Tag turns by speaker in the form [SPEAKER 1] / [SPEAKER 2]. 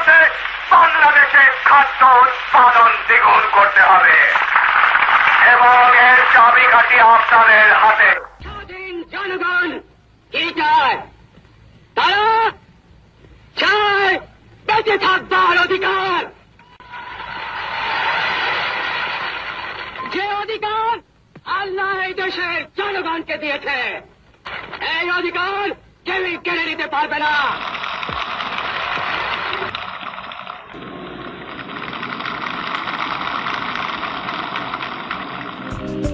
[SPEAKER 1] বছরের মধ্যে বাংলাদেশে খাদ্য উৎপাদন দ্বিগুণ করতে হবে। এবং এর চাবিকাঠি আপনাদের হাতে।
[SPEAKER 2] স্বাধীন জনগণ, কি অধিকার। যে অধিকার আল্লাহ এই দেশের জনগণকে দিয়েছে, এই অধিকার কেউই কেড়ে নিতে পারবে না। thank you